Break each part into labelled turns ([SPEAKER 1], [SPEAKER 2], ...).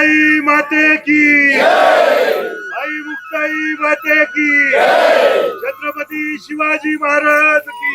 [SPEAKER 1] मुक्ताई माते की। आई मुक्ताई माते की। छत्रपती शिवाजी महाराज की।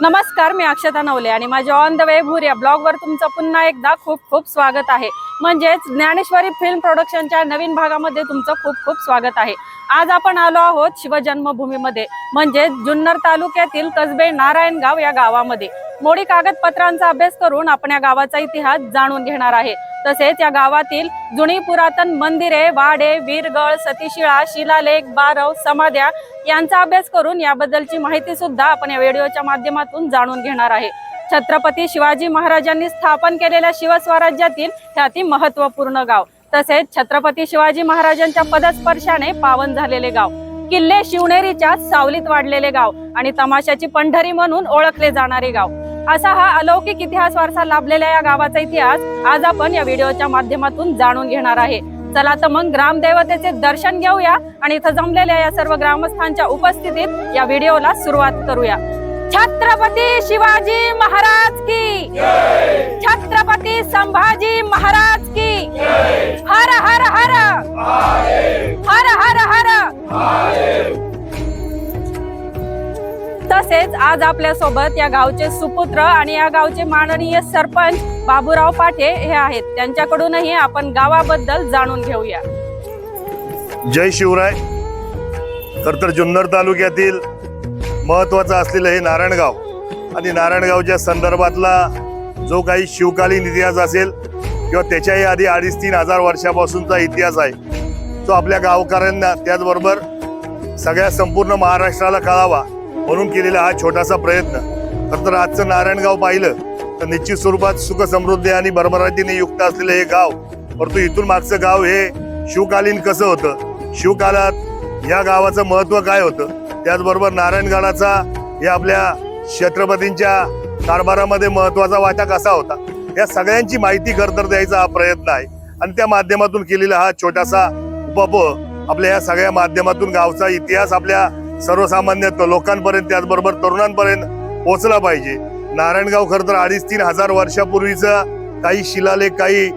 [SPEAKER 2] नमस्कार मी अक्षता नवले आणि माझ्या ऑन द वे भूर या ब्लॉगवर तुमचं पुन्हा एकदा खूप खूप स्वागत आहे. म्हणजेच ज्ञानेश्वरी फिल्म प्रोडक्शनच्या नवीन भागामध्ये तुमचं खूप खूप स्वागत आहे. आज आपण आलो आहोत शिवजन्मभूमीमध्ये म्हणजेच जुन्नर तालुक्यातील कसबे नारायणगाव या गावामध्ये. मोडी कागदपत्रांचा अभ्यास करून आपण या गावाचा इतिहास जाणून घेणार आहे. तसेच या गावातील जुनी पुरातन मंदिरे वाडे वीरगळ सतीशिळा शिलालेख बारव समाध्या यांचा अभ्यास करून याबद्दलची माहिती सुद्धा आपण या व्हिडिओच्या माध्यमातून जाणून घेणार आहे. छत्रपती शिवाजी महाराजांनी स्थापन केलेल्या शिवस्वराज्यातील हे अति महत्त्वपूर्ण गाव. तसेच छत्रपती शिवाजी महाराजांच्या पदस्पर्शाने पावन झालेले गाव किल्ले शिवनेरीच्या सावलीत वाढलेले गाव आणि तमाशाची पंढरी म्हणून ओळखले जाणारे गाव. असा हा अलौकिक इतिहास वारसा लाभलेल्या या गावाचा इतिहास आज आपण या व्हिडिओच्या माध्यमातून जाणून घेणार आहे. चला तर मग ग्रामदेवतेचे दर्शन घेऊया आणि इथं जमलेल्या या सर्व ग्रामस्थांच्या उपस्थितीत या व्हिडिओला सुरुवात करूया. छत्रपती शिवाजी महाराज की! तसेच आज आपल्यासोबत या गावचे सुपुत्र आणि या गावचे माननीय सरपंच बाबूराव पाटे हे आहेत. त्यांच्याकडूनही आपण गावाबद्दल जाणून घेऊया.
[SPEAKER 1] जय शिवराय. खर तर जुन्नर तालुक्यातील महत्वाचं असलेलं हे नारायणगाव आणि नारायणगावच्या संदर्भातला जो काही शिवकालीन इतिहास असेल किंवा त्याच्याही आधी अडीच तीन हजार वर्षापासूनचा इतिहास आहे तो आपल्या गावकऱ्यांना त्याचबरोबर सगळ्या संपूर्ण महाराष्ट्राला कळावा. म्हणून केलेला हा छोटासा प्रयत्न. तर आजचं नारायणगाव पाहिलं तर निश्चित स्वरूपात सुख समृद्धी आणि भरभराटीने युक्त असलेलं हे गाव परंतु इथून मागचं गाव हे शिवकालीन कसं होतं? शिवकालात या गावाचं महत्त्व काय होतं? त्याचबरोबर नारायणगडाचा हे आपल्या छत्रपतींच्या कारभारामध्ये महत्त्वाचा वाटा कसा होता? या सगळ्यांची माहिती खर तर द्यायचा हा प्रयत्न आहे. आणि त्या माध्यमातून केलेला हा छोटासा उपप आपल्या या सगळ्या माध्यमातून गावचा इतिहास आपल्या सर्वसामान्य लोकांपर्यंत त्याचबरोबर तरुणांपर्यंत पोहोचला पाहिजे. नारायणगाव खरं तर अडीच तीन हजार वर्षापूर्वीचा काही शिलालेख काही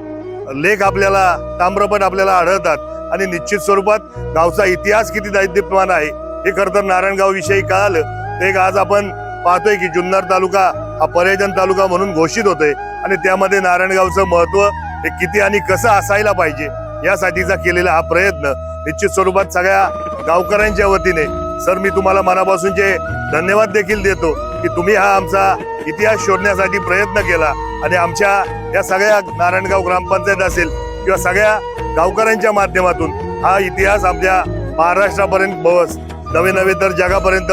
[SPEAKER 1] लेख आपल्याला ताम्रपट आपल्याला आढळतात. आणि निश्चित स्वरूपात गावचा इतिहास किती दैदिप्यमान आहे हे खरं तर नारायणगाव विषयी कळालं. ते एक आज आपण पाहतोय की जुन्नर तालुका हा पर्यटन तालुका म्हणून घोषित होतोय. आणि त्यामध्ये नारायणगावचं महत्त्व हे किती आणि कसं असायला पाहिजे यासाठीचा केलेला हा प्रयत्न निश्चित स्वरूपात सगळ्या गावकऱ्यांच्या वतीने सर मी तुम्हाला मनापासूनचे धन्यवाद देखील देतो की तुम्ही हा आमचा इतिहास शोधण्यासाठी प्रयत्न केला आणि आमच्या या सगळ्या नारायणगाव ग्रामपंचायत असेल किंवा सगळ्या गावकऱ्यांच्या माध्यमातून हा इतिहास आमच्या महाराष्ट्रापर्यंत बस नवे नवे तर जगापर्यंत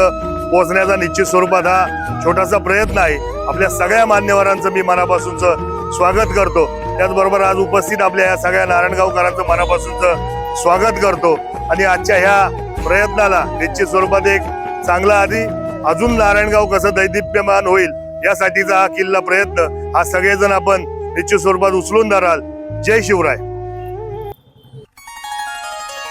[SPEAKER 1] पोहोचण्याचा निश्चित स्वरूपात हा छोटासा प्रयत्न आहे. आपल्या सगळ्या मान्यवरांचं मी मनापासूनच स्वागत करतो. त्याचबरोबर आज उपस्थित आपल्या या सगळ्या नारायणगावकरांचं मनापासूनच स्वागत करतो. आणि आजच्या ह्या प्रयत्नाला निश्चित स्वरूपात एक चांगला आधी अजून नारायणगाव कसं दैदिप्यमान होईल यासाठीचा हा किल्ला प्रयत्न हा सगळेजण आपण निश्चित स्वरूपात उचलून धराल. जय शिवराय.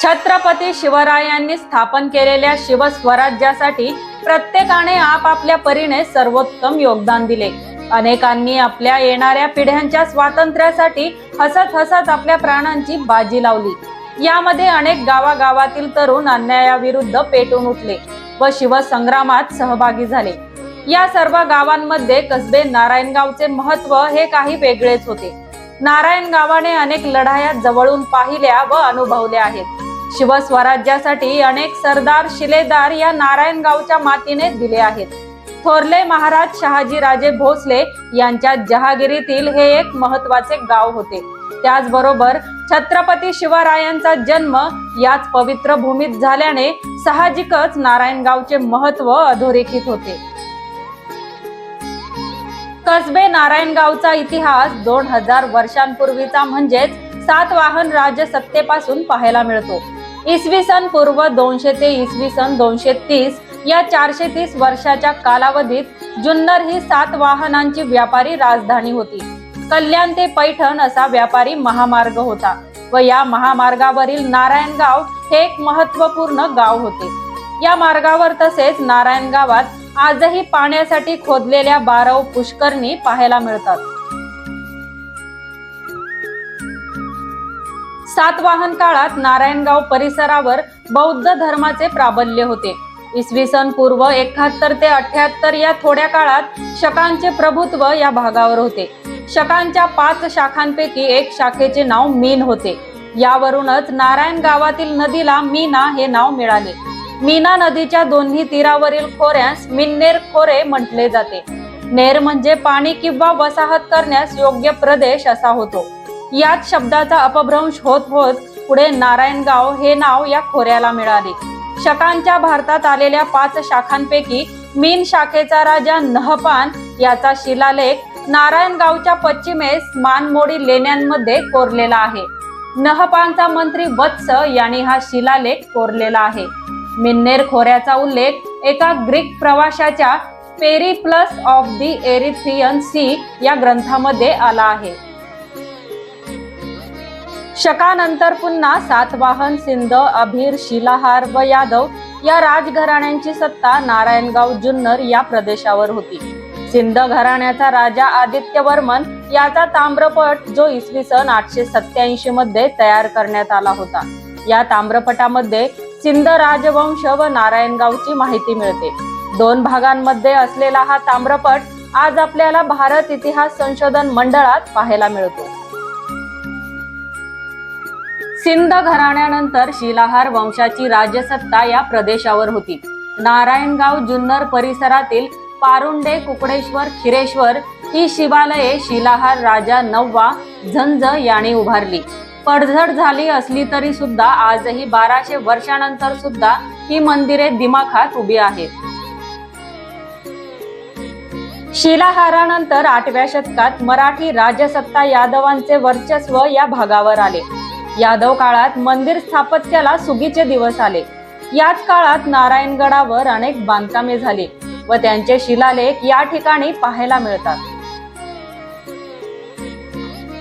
[SPEAKER 2] छत्रपती शिवरायांनी स्थापन केलेल्या शिवस्वराज्यासाठी प्रत्येकाने आपापल्या परीने सर्वोत्तम योगदान दिले. अनेकांनी आपल्या येणाऱ्या पिढ्यांच्या स्वातंत्र्यासाठी हसत हसत आपल्या प्राणांची बाजी लावली. यामध्ये अनेक गावागावातील तरुण अन्यायाविरुद्ध पेटून उठले व शिवसंग्रामात सहभागी झाले. या सर्व गावांमध्ये कसबे नारायणगावचे महत्त्व हे काही वेगळेच होते. नारायण गावाने अनेक लढाया जवळून पाहिल्या व अनुभवल्या आहेत. शिवस्वराज्यासाठी अनेक सरदार शिलेदार या नारायणगावच्या मातीने दिले आहेत. थोरले महाराज शहाजीराजे भोसले यांच्या जहागिरीतील हे एक महत्त्वाचे गाव होते. त्याचबरोबर छत्रपती शिवरायांचा जन्म याच पवित्र भूमीत झाल्याने साहजिकच नारायणगावचे महत्त्व अधोरेखित होते. कसबे नारायणगावचा इतिहास दोन हजार वर्षांपूर्वीचा म्हणजेच सातवाहन राजसत्तेपासून पाहायला मिळतो. इसवी सन पूर्व दोनशे ते इसवी सन दोनशे तीस या चारशे तीस वर्षाच्या कालावधीत जुन्नर ही सात वाहनांची व्यापारी राजधानी होती. कल्याण ते पैठण असा व्यापारी महामार्ग होता व या महामार्गावरील नारायणगाव हे एक महत्त्वपूर्ण गाव होते. या मार्गावर तसेच नारायण गावात आजही पाण्यासाठी खोदलेल्या बारव पुष्करणी पाहायला मिळतात. सातवाहन काळात नारायणगाव परिसरावर बौद्ध धर्माचे प्राबल्य होते. इसवी सन पूर्व एकाहत्तर ते अठ्याहत्तर या थोड्या काळात शकांचे प्रभुत्व या भागावर होते. शकांच्या पाच शाखांपैकी एक शाखेचे नाव मीन होते. यावरूनच नारायण गावातील नदीला मीना हे नाव मिळाले. मीना नदीच्या दोन्ही तीरावरील खोऱ्यास मिन्नेर खोरे म्हटले जाते. नेर म्हणजे पाणी किंवा वसाहत करण्यास योग्य प्रदेश असा होतो. याच शब्दाचा अपभ्रंश होत होत पुढे नारायणगाव हे नाव या खोऱ्याला मिळाले. शकांच्या भारतात आलेल्या पाच शाखांपैकी मीन शाखेचा राजा नहपान याचा शिलालेख नारायणगावच्या पश्चिमेस मानमोडी लेण्यांमध्ये कोरलेला आहे. नहपानचा मंत्री वत्स यांनी हा शिलालेख कोरलेला आहे. मिन्नेर खोऱ्याचा उल्लेख एका Greek प्रवाशाच्या Periplus of the Erythraean Sea या ग्रंथामध्ये आला आहे. शकानंतर पुन्हा सातवाहन सिंध अभिर शिलाहार व यादव या राजघराण्यांची सत्ता नारायणगाव जुन्नर या प्रदेशावर होती. सिंध घराण्याचा राजा आदित्य वर्मन याचा ताम्रपट जो इसवी सन आठशे सत्याऐंशी मध्ये तयार करण्यात आला होता. या ताम्रपटामध्ये सिंध राजवंश व नारायणगावची माहिती मिळते. दोन भागांमध्ये असलेला हा ताम्रपट आज आपल्याला भारत इतिहास संशोधन मंडळात पाहायला मिळतो. सिंध घराण्यानंतर शिलाहार वंशाची राजसत्ता या प्रदेशावर होती. नारायणगाव जुन्नर परिसरातील पारुंडे कुकडेश्वर खिरेश्वर ही शिवालये शिलाहार राजा नववा झंझ याने उभारली. पडझड झाली असली तरी सुद्धा आजही बाराशे वर्षानंतर सुद्धा ही मंदिरे दिमाखात उभी आहेत. शिलाहारानंतर आठव्या शतकात मराठी राजसत्ता यादवांचे वर्चस्व या भागावर आले. यादव काळात मंदिर स्थापत्याला सुगीचे दिवस आले. याच काळात नारायणगडावर अनेक बांधकामे झाली व त्यांचे शिलालेख या ठिकाणी पाहायला मिळतात.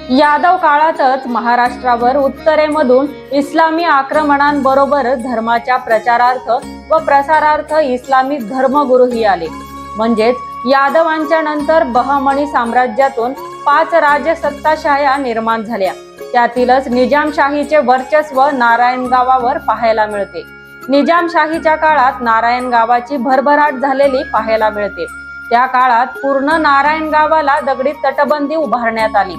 [SPEAKER 2] यादव काळातच महाराष्ट्रावर उत्तरेमधून इस्लामी आक्रमणांबरोबर धर्माच्या प्रचारार्थ व प्रसारार्थ इस्लामी धर्मगुरूही आले. म्हणजेच यादवांच्या नंतर बहमणी साम्राज्यातून पाच राजसत्ताशाया निर्माण झाल्या. त्यातीलच निजामशाहीचे वर्चस्व नारायण गावावर पाहायला मिळते. निजामशाहीच्या काळात नारायण गावाची भरभराट झालेली पाहायला मिळते. त्या काळात पूर्ण नारायण गावाला दगडी तटबंदी उभारण्यात आली.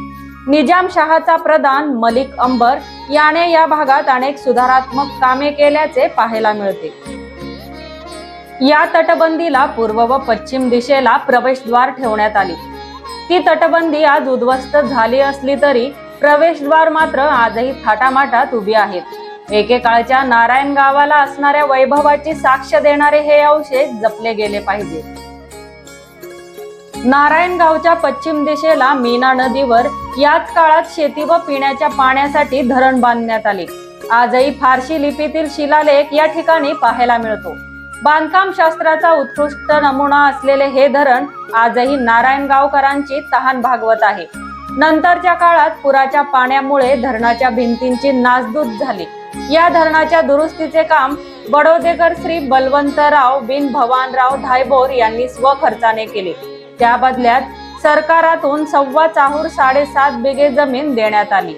[SPEAKER 2] निजामशहाचा प्रधान मलिक अंबर याने या भागात अनेक सुधारात्मक कामे केल्याचे पाहायला मिळते. या तटबंदीला पूर्व व पश्चिम दिशेला प्रवेशद्वार ठेवण्यात आली. ती तटबंदी आज उद्ध्वस्त झाली असली तरी प्रवेशद्वार मात्र आजही थाटामाटात उभी आहेत. एकेकाळच्या नारायण गावाला असणाऱ्या वैभवाची साक्ष देणारे हे अवशेष जपले गेले पाहिजे. नारायणगावच्या पश्चिम दिशेला मीना नदीवर याच काळात शेती व पिण्याच्या पाण्यासाठी धरण बांधण्यात आले. आजही फारशी लिपीतील शिलालेख या ठिकाणी पाहायला मिळतो. बांधकाम शास्त्राचा उत्कृष्ट नमुना असलेले हे धरण आजही नारायणगावकरांची तहान भागवत आहे. नंतरच्या काळात पुराच्या पाण्यामुळे धरणाच्या भिंतींची नासधूस झाली. या धरणाच्या दुरुस्तीचे काम बडोदेकर श्री बलवंतराव बिन भवानराव धायबोर यांनी स्वखर्चाने केले. त्या बदल्यात सरकारातून सव्वा चाहूर साडेसात बिघे जमीन देण्यात आली.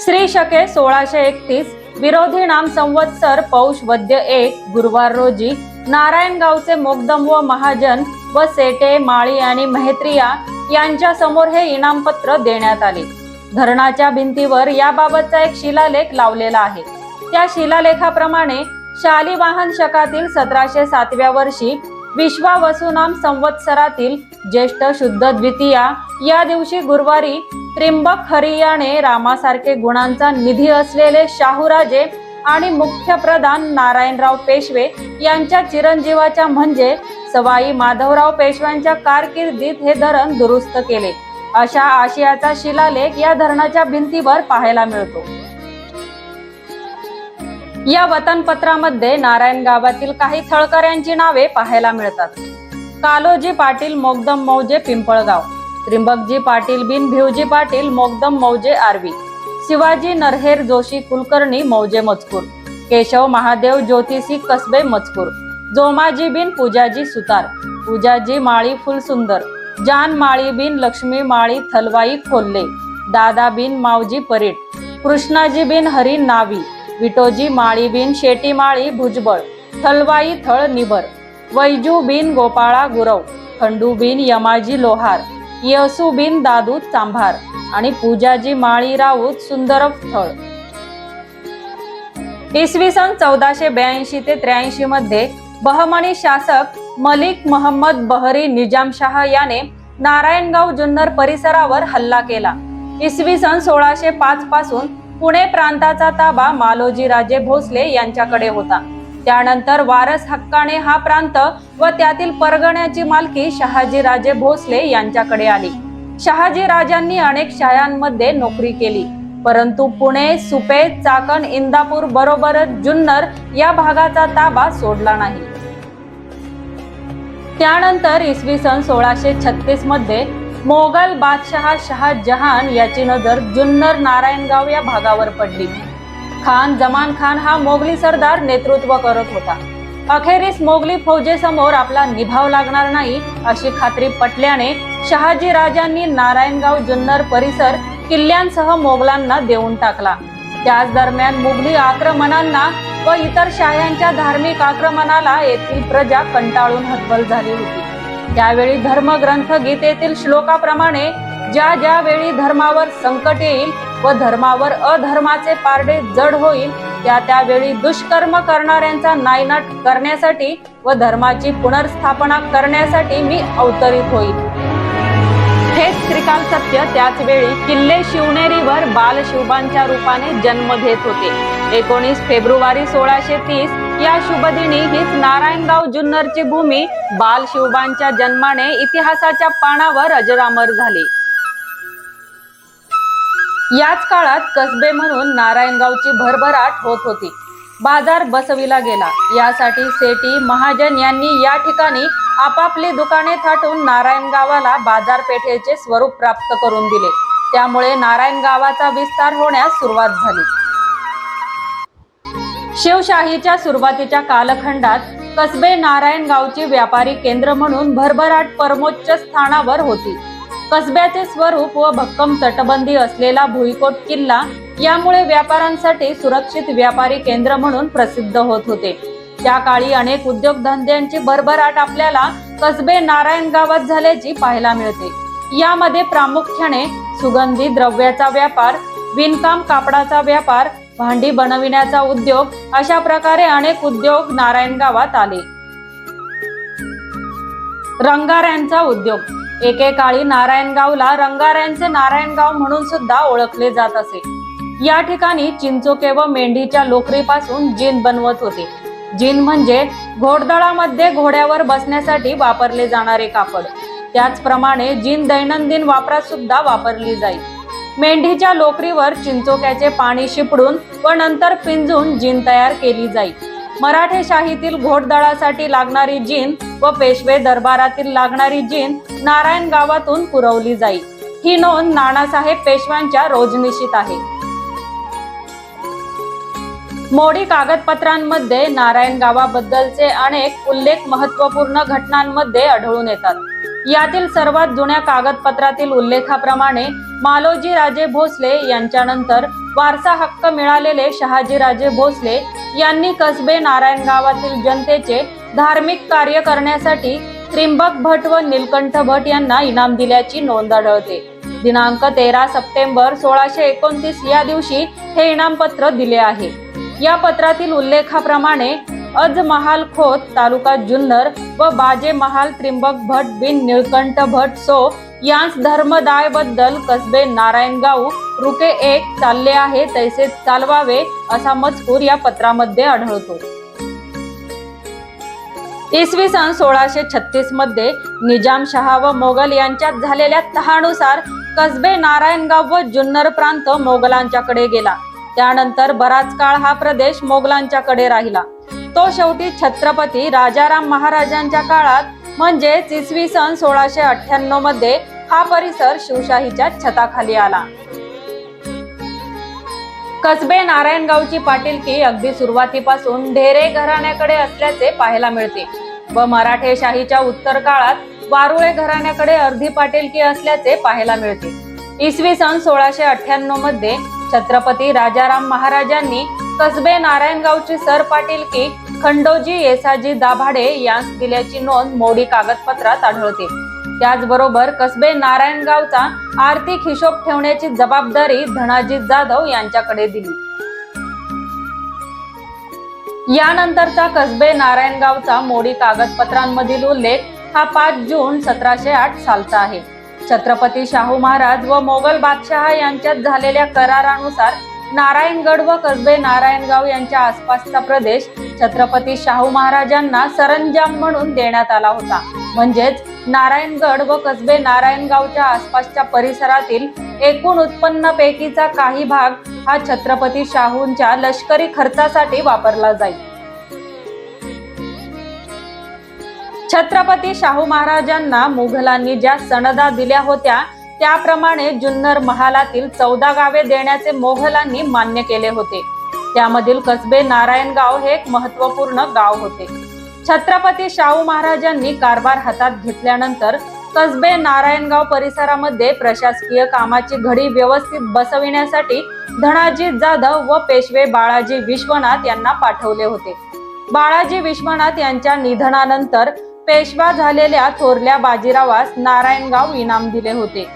[SPEAKER 2] श्री शके सोळाशे एकतीस विरोधी नाम संवत्सर पौष वद्य एक गुरुवार रोजी नारायणगावचे मोगदम व महाजन व सेटे माळी आणि मेहत्रिया यांच्या समोर हे इनामपत्र देण्यात आले. धरणाच्या भिंतीवर याबाबतचा एक शिलालेख लावलेला आहे. त्या शिलालेखाप्रमाणे शालिवाहन शकातील सतराशे सातव्या वर्षी विश्वा वसुनाम संवत्सरातील ज्येष्ठ शुद्ध द्वितीया या दिवशी गुरुवारी त्रिंबक हरियाने रामासारखे गुणांचा निधी असलेले शाहूराजे आणि मुख्य प्रधान नारायणराव पेशवे यांच्या चिरंजीवाच्या म्हणजे सवाई माधवराव पेशव्यांच्या कारकिर्दीत हे धरण दुरुस्त केले. अशा आशियाचा शिलालेख या धरणाच्या भिंतीवर पाहायला मिळतो. या वतनपत्रामध्ये नारायण गावातील काही थळकऱ्यांची नावे पाहायला मिळतात. कालोजी पाटील मोगदम मौजे पिंपळगाव. त्रिंबकजी पाटील बिन भिवजी पाटील मोगदम मौजे आरवी. शिवाजी नरहेर जोशी कुलकर्णी मौजे मजकूर. केशव महादेव ज्योतिषी कसबे मजकूर. जोमाजी बिन पूजाजी सुतार. पूजाजी माळी फुलसुंदर. जान माळी बिन लक्ष्मी माळी थलवाई खोल्ले. दादा बिन मावजी परीट. कृष्णाजी बिन हरी नावी. विटोजी माळी बिन शेटी माळी भुजबळ थलवाई थळ निबर वैजू बिन गोपाळा गुरव खंडू बिन यमाजी लोहार येसू बिन दादू चांभार आणि पूजाजी माळी राऊत सुंदर थळ. इसवी सन चौदाशे ब्याऐंशी ते त्र्याऐंशी मध्ये बहमणी शासक मलिक महम्मद बहरी निजामशाह याने नारायणगाव जुन्नर परिसरावर हल्ला केला. इसवी सन सोळाशे पाच पासून पुणे प्रांताचा ताबा मालोजी राजे भोसले यांच्याकडे होता. त्यानंतर वारस हक्काने हा प्रांत व त्यातील परगण्याची मालकी शहाजी राजे भोसले यांच्याकडे आली. शहाजी राजांनी अनेक शाळांमध्ये नोकरी केली. परंतु पुणे सुपे चाकण इंदापूर बरोबरच जुन्नर या भागाचा ताबा सोडला नाही. त्यानंतर इसवी सन सोळाशे छत्तीसमध्ये मोगल बादशहा शहाजहान याची नजर जुन्नर नारायणगाव या भागावर पडली. खान जमान खान हा मोगली सरदार नेतृत्व करत होता. अखेरीस मोगली फौजेसमोर आपला निभाव लागणार नाही अशी खात्री पटल्याने शहाजी राजांनी नारायणगाव जुन्नर परिसर किल्ल्यांसह मोगलांना देऊन टाकला. त्याच दरम्यान मुघली आक्रमणांना व इतर शाह्यांच्या धार्मिक आक्रमणाला येथील प्रजा कंटाळून हतबल झाली होती. त्यावेळी धर्मग्रंथ गीतेतील श्लोकाप्रमाणे ज्या ज्या वेळी धर्मावर संकट येईल व धर्मावर अधर्माचे पारडे जड होईल त्या त्यावेळी दुष्कर्म करणाऱ्यांचा नायनाट करण्यासाठी व धर्माची पुनर्स्थापना करण्यासाठी मी अवतरित होईल हेच त्रिकाल सत्य. त्याच वेळी किल्ले शिवनेरीवर बाल शिवबांच्या रूपाने जन्म घेत होते. एकोणीस फेब्रुवारी सोळाशे तीस या शुभदिनी हीच नारायणगाव जुन्नरची भूमी बाल शिवबांच्या जन्माने इतिहासाच्या पानावर अजरामर झाली. याच काळात कसबे म्हणून नारायणगावची भरभराट होत होती. बाजार बसविला गेला. यासाठी सेटी महाजन यांनी या ठिकाणी आपापली दुकाने थाटून नारायणगावाला बाजारपेठेचे स्वरूप प्राप्त करून दिले. त्यामुळे नारायणगावाचा विस्तार होण्यास सुरुवात झाली. शिवशाहीच्या सुरुवातीच्या कालखंडात कसबे नारायणगावची व्यापारी केंद्र म्हणून भरभराट परमोच्च स्थानावर होती. कसब्याचे स्वरूप व भक्कम तटबंदी असलेला भुईकोट किल्ला यामुळे व्यापाऱ्यांसाठी सुरक्षित व्यापारी केंद्र म्हणून प्रसिद्ध होत होते. त्या काळी अनेक उद्योगधंद्यांची भरभराट आपल्याला कसबे नारायण गावात झाल्याची पाहायला मिळते. यामध्ये प्रामुख्याने सुगंधी द्रव्याचा व्यापार विणकाम कापडाचा व्यापार भांडी बनविण्याचा उद्योग अशा प्रकारे अनेक उद्योग नारायण गावात आले. रंगाऱ्यांचा उद्योग. एकेकाळी नारायणगावला रंगाऱ्यांचे नारायणगाव म्हणून सुद्धा ओळखले जात असे. या ठिकाणी चिंचोके व मेंढीच्या लोकरीपासून जीन बनवत होते. जीन म्हणजे घोडदळामध्ये घोड्यावर बसण्यासाठी वापरले जाणारे कापड. त्याचप्रमाणे जीन दैनंदिन वापरात सुद्धा वापरली जाईल मेंढीच्या लोकरीवर चिंचोक्याचे पाणी शिपडून व नंतर पिंजून जीन तयार केली जाई. मराठेशाहीतील घोडदळासाठी लागणारी जीन व पेशवे दरबारातील लागणारी जीन नारायण गावातून पुरवली जाई. ही नोंद नानासाहेब पेशव्यांच्या रोजनिशीत आहे. मोडी कागदपत्रांमध्ये नारायण गावाबद्दलचे अनेक उल्लेख महत्त्वपूर्ण घटनांमध्ये आढळून येतात. यातील सर्वात जुन्या कागदपत्रातील उल्लेखाप्रमाणे मालोजी राजे भोसले यांच्यानंतर वारसा हक्क मिळालेले शहाजी राजे भोसले यांनी कसबे नारायण गावातील जनतेचे धार्मिक कार्य करण्यासाठी त्रिंबक भट व नीलकंठ भट यांना इनाम दिल्याची नोंद आढळते. दिनांक तेरा सप्टेंबर सोळाशे एकोणतीस या दिवशी हे इनामपत्र दिले आहे. या पत्रातील उल्लेखाप्रमाणे अज महाल खोत तालुका जुन्नर व बाजे महाल त्रिंबक भट बिन निळकंठ भट सो यांस धर्मदायबद्दल कसबे नारायणगाव रुके एक चालले आहे तैसे चालवावे असा मजकूर या पत्रामध्ये आढळतो. इसवी सन सोळाशे छत्तीसमध्ये निजामशहा व मोगल यांच्यात झालेल्या तहानुसार कसबे नारायणगाव व जुन्नर प्रांत मोगलांच्याकडे गेला. त्यानंतर बराच काळ हा प्रदेश मोगलांच्याकडे राहिला. तो शेवटी छत्रपती राजाराम महाराजांच्या काळात म्हणजेच इसवी सन सोळाशे अठ्ठ्याण्णवमध्ये हा परिसर शिवशाहीच्या छताखाली आला. कसबे नारायणगावची पाटीलकी अगदी सुरुवातीपासून ढेरे घराण्याकडे असल्याचे पाहायला मिळते व मराठेशाहीच्या उत्तर काळात वारुळे घराण्याकडे अर्धी पाटीलकी असल्याचे पाहायला मिळते. इसवी सन सोळाशे अठ्ठ्याण्णवमध्ये छत्रपती राजाराम महाराजांनी कसबे नारायणगावची सर पाटीलकी खंडोजी येसाजी दाभाडे यांस दिल्याची नोंद मोडी कागदपत्रात आढळते. त्याचबरोबर कसबे नारायणगावचा आर्थिक हिशोब ठेवण्याची जबाबदारी धनाजी जाधव यांच्याकडे दिली. यानंतरचा कसबे नारायणगावचा मोडी कागदपत्रांमधील उल्लेख हा पाच जून सतराशे आठ सालचा आहे. छत्रपती शाहू महाराज व मोगल बादशहा यांच्यात झालेल्या करारानुसार नारायणगड व कसबे नारायणगाव यांच्या आसपासचा प्रदेश छत्रपती शाहू महाराजांना सरंजाम म्हणून देण्यात आला होता. म्हणजेच नारायणगड व कसबे नारायणगावच्या आसपासच्या परिसरातील एकूण उत्पन्नापैकीचा काही भाग हा छत्रपती शाहूंच्या लष्करी खर्चासाठी वापरला जाईल. छत्रपती शाहू महाराजांना मुघलांनी ज्या सणदा दिल्या होत्या त्याप्रमाणे जुन्नर महालातील चौदा गावे देण्याचे मोघलांनी मान्य केले होते. त्यामधील कसबे नारायणगाव हे एक महत्त्वपूर्ण गाव होते. छत्रपती शाहू महाराजांनी कारभार हातात घेतल्यानंतर कसबे नारायणगाव परिसरामध्ये प्रशासकीय कामाची घडी व्यवस्थित बसविण्यासाठी धनाजी जाधव व पेशवे बाळाजी विश्वनाथ यांना पाठवले होते. बाळाजी विश्वनाथ यांच्या निधनानंतर पेशवा झालेल्या थोरल्या बाजीरावास नारायणगाव इनाम दिले होते.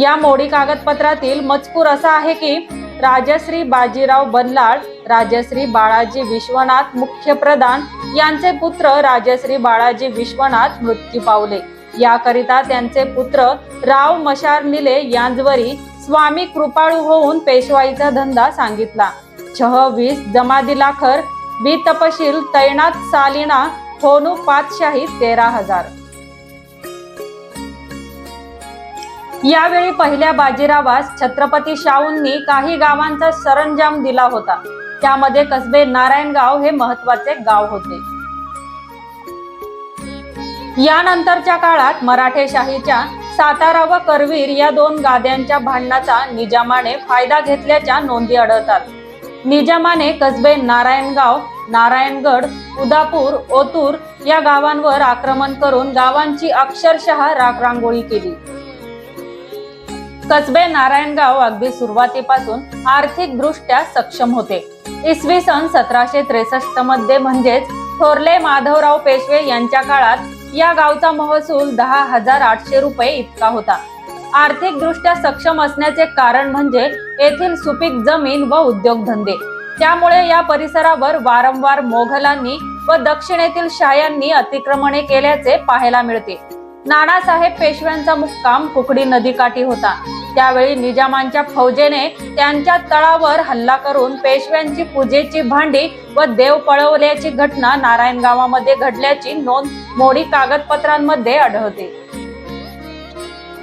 [SPEAKER 2] या मोडी कागदपत्रातील मजकूर असा आहे की राजश्री बाजीराव बनलाळ राजश्री बाळाजी विश्वनाथ मुख्य प्रधान यांचे पुत्र राजश्री बाळाजी विश्वनाथ मृत्यू पावले. याकरिता त्यांचे पुत्र राव मशार निले यांजवरी स्वामी कृपाळू होऊन पेशवाईचा धंदा सांगितला. छह वीस जमादिलाखर बी तपशील तैनात सालिना होनू पाचशाही तेरा हजार. यावेळी पहिल्या बाजीरावास छत्रपती शाहूंनी काही गावांचा सरंजाम दिला होता. त्यामध्ये कसबे नारायणगाव हे महत्त्वाचे गाव होते. यानंतरच्या काळात मराठेशाहीच्या सातारा व करवीर या दोन गाद्यांच्या भांडणाचा निजामाने फायदा घेतल्याच्या नोंदी आढळतात. निजामाने कसबे नारायणगाव नारायणगड उदापूर ओतूर या गावांवर आक्रमण करून गावांची अक्षरशः राखरांगोळी केली. कसबे नारायणगाव अगदी सुरुवातीपासून आर्थिक दृष्ट्या सक्षम होते. इसवी सन सतराशे त्रेसष्टमध्ये म्हणजेच थोरले माधवराव पेशवे यांच्या काळात या गावचा महसूल दहा हजार आठशे रुपये इतका होता. आर्थिक दृष्ट्या सक्षम असण्याचे कारण म्हणजे येथील सुपीक जमीन व उद्योगधंदे. त्यामुळे या परिसरावर वारंवार मोघलांनी व दक्षिणेतील शायांनी अतिक्रमणे केल्याचे पाहायला मिळते. नानासाहेब पेशव्यांचा मुक्काम कुकडी नदीकाठी होता. त्यावेळी निजामांच्या फौजेने त्यांच्या तळावर हल्ला करून पेशव्यांची पूजेची भांडी व देव पळवल्याची घटना नारायणगावामध्ये घडल्याची नोंद मोडी कागदपत्रांमध्ये आढळते.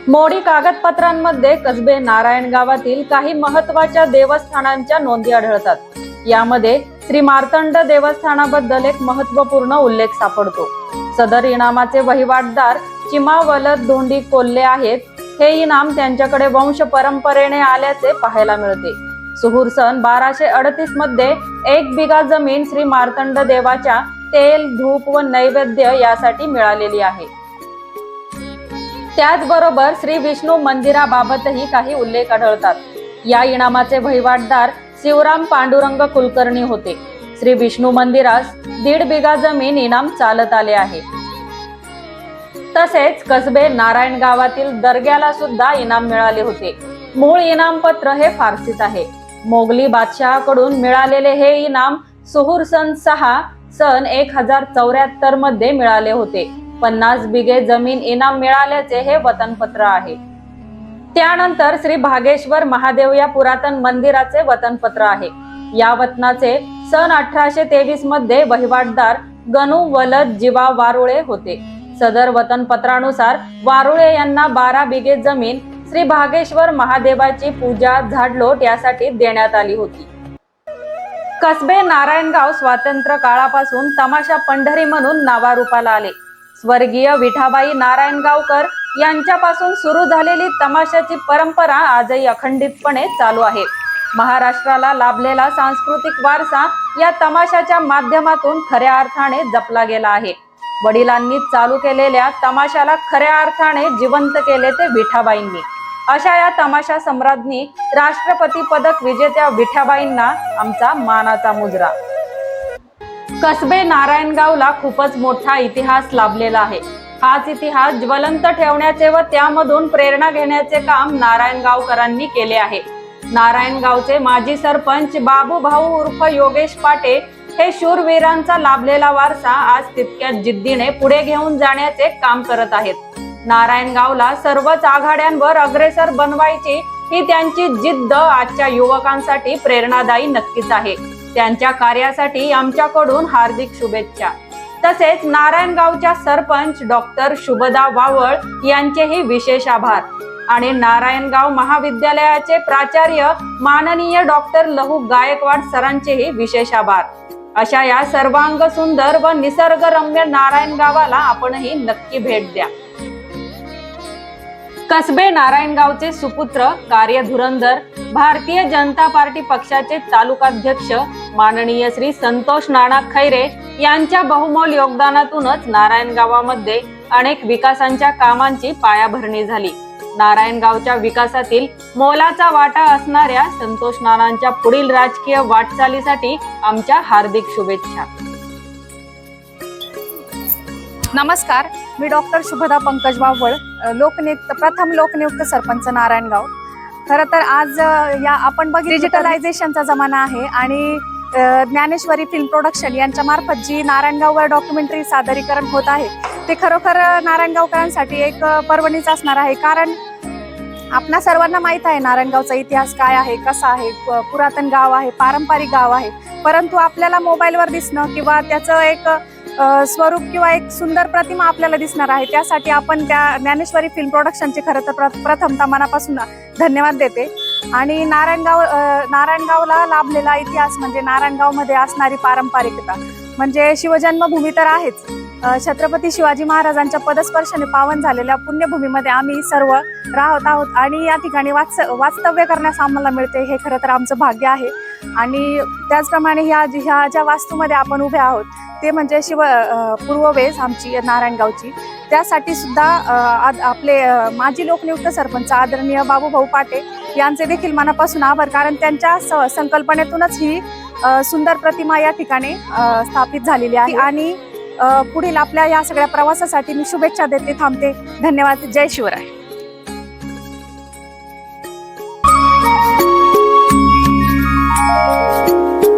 [SPEAKER 2] मोडी कागदपत्रांमध्ये कसबे नारायण गावातील काही महत्त्वाच्या देवस्थानांच्या नोंदी आढळतात. यामध्ये श्री मार्तंड देवस्थानाबद्दल एक महत्त्वपूर्ण उल्लेख सापडतो. सदर इनामाचे वहिवाटदार चिमावलत धोंडी कोल्हे आहेत. हे इनाम त्यांच्याकडे वंश परंपरेने आल्याचे पाहायला मिळते. सुहूर सन बाराशे अडतीसमध्ये एक बिगा जमीन श्री मार्तंड देवाच्या तेल धूप व नैवेद्य यासाठी मिळालेली आहे. त्याचबरोबर श्री विष्णू मंदिराबाबतही काही उल्लेख आढळतात. या इनामाचे वहिवाटदार शिवराम पांडुरंग कुलकर्णी होते. श्री विष्णू मंदिरास दीड बिगा जमीन इनाम चालत आले आहे. तसेच कसबे नारायण गावातील दर्ग्याला सुद्धा इनाम मिळाले होते. मूळ इनामपत्र हे फारसीत आहे. मोगली बादशहाकडून मिळालेले हे इनाम सुहूर सन सहा सन एक हजार चौऱ्याहत्तरमध्ये मिळाले होते. पन्नास बिघे जमीन इनाम मिळाल्याचे हे वतनपत्र आहे. त्यानंतर श्री भागेश्वर महादेव या पुरातन मंदिराचे वतनपत्र आहे. या वतनाचे सन अठराशे तेवीसमध्ये वहिवाटदार गणू वलद जीवा वारुळे होते. सदर वतनपत्रानुसार वारुळे यांना बारा बिघे जमीन श्री भागेश्वर महादेवाची पूजा झाडलोट यासाठी देण्यात आली होती. कसबे नारायणगाव स्वातंत्र्य काळापासून तमाशा पंढरी म्हणून नावारूपाला आले. स्वर्गीय विठाबाई नारायणगावकर यांच्यापासून सुरू झालेली तमाशाची परंपरा आजही अखंडितपणे चालू आहे. महाराष्ट्राला लाभलेला सांस्कृतिक वारसा या तमाशाच्या माध्यमातून खऱ्या अर्थाने जपला गेला आहे. वडिलांनी चालू केलेल्या तमाशाला खऱ्या अर्थाने जिवंत केले ते विठाबाईंनी. अशा या तमाशा सम्राज्ञी राष्ट्रपती पदक विजेत्या विठाबाईंना आमचा मानाचा मुजरा. कसबे नारायणगावला खूपच मोठा इतिहास लाभलेला आहे. हाच इतिहास ज्वलंत ठेवण्याचे व त्यामधून प्रेरणा घेण्याचे काम नारायणगावकरांनी केले आहे. नारायणगावचे माजी सरपंच बाबू भाऊ उर्फ योगेश पाटे हे शूरवीरांचा लाभलेला वारसा आज तितक्याच जिद्दीने पुढे घेऊन जाण्याचे काम करत आहेत. नारायणगावला सर्वच आघाड्यांवर अग्रेसर बनवायची ही त्यांची जिद्द आजच्या युवकांसाठी प्रेरणादायी नक्कीच आहे. त्यांच्या कार्यासाठी आमच्याकडून हार्दिक शुभेच्छा. तसेच नारायणगावच्या सरपंच डॉक्टर शुभदा वावळ यांचेही विशेष आभार. आणि नारायणगाव महाविद्यालयाचे प्राचार्य माननीय डॉक्टर लहू गायकवाड सरांचेही विशेष आभार. अशा या सर्वांग सुंदर व निसर्गरम्य नारायण गावाला आपणही नक्की भेट द्या. कसबे नारायणगावचे सुपुत्र कार्य धुरंधर भारतीय जनता पार्टी पक्षाचे तालुकाध्यक्ष माननीय श्री संतोष नाना खैरे यांच्या बहुमोल योगदानातूनच नारायणगावामध्ये अनेक विकासांच्या कामांची पायाभरणी झाली. नारायणगावच्या विकासातील मोलाचा वाटा असणाऱ्या संतोष नानांच्या पुढील राजकीय वाटचालीसाठी आमच्या हार्दिक शुभेच्छा.
[SPEAKER 3] नमस्कार मी डॉक्टर शुभदा पंकज वावळ अ, लोकनियुक्त प्रथम लोकनियुक्त सरपंच नारायणगाव. खरं तर आज या आपण बघ डिजिटलायझेशनचा जमाना आहे आणि ज्ञानेश्वरी फिल्म प्रोडक्शन यांच्या मार्फत जी नारायणगाववर डॉक्युमेंटरी सादरीकरण होत आहे ते खरोखर नारायणगावकरांसाठी एक पर्वणीच असणार आहे. कारण आपणा सर्वांना माहीत आहे नारायणगावचा इतिहास काय आहे कसा आहे प- पुरातन गाव आहे पारंपरिक गाव आहे. परंतु आपल्याला मोबाईलवर दिसणं किंवा त्याचं एक स्वरूप किंवा एक सुंदर प्रतिमा आपल्याला दिसणार आहे त्यासाठी आपण त्या ज्ञानेश्वरी फिल्म प्रोडक्शनचे खरं तर प्र- मनापासून धन्यवाद देते. आणि नारायणगाव नारायणगावला लाभलेला इतिहास म्हणजे नारायणगावमध्ये असणारी पारंपरिकता. म्हणजे शिवजन्मभूमी तर आहेच. छत्रपती शिवाजी महाराजांच्या पदस्पर्शाने पावन झालेल्या पुण्यभूमीमध्ये आम्ही सर्व राहत आहोत आणि या ठिकाणी वाच वास्तव्य करण्यास आम्हाला मिळते हे खरं तर आमचं भाग्य आहे. आणि त्याचप्रमाणे ह्या जी- ह्या ज्या वास्तूमध्ये आपण उभे आहोत ते म्हणजे शिव पूर्ववेस आमची नारायणगावची. त्यासाठी सुद्धा आपले माजी लोकनियुक्त सरपंच आदरणीय बाबूभाऊ पाटे यांचे देखील मनापासून आभार कारण त्यांच्या स- संकल्पनेतूनच ही सुंदर प्रतिमा या ठिकाणी स्थापित झालेली आहे. आणि पुढील आपल्या या सगळ्या प्रवासासाठी मी शुभेच्छा देते थांबते. धन्यवाद. जय शिवराय. thank you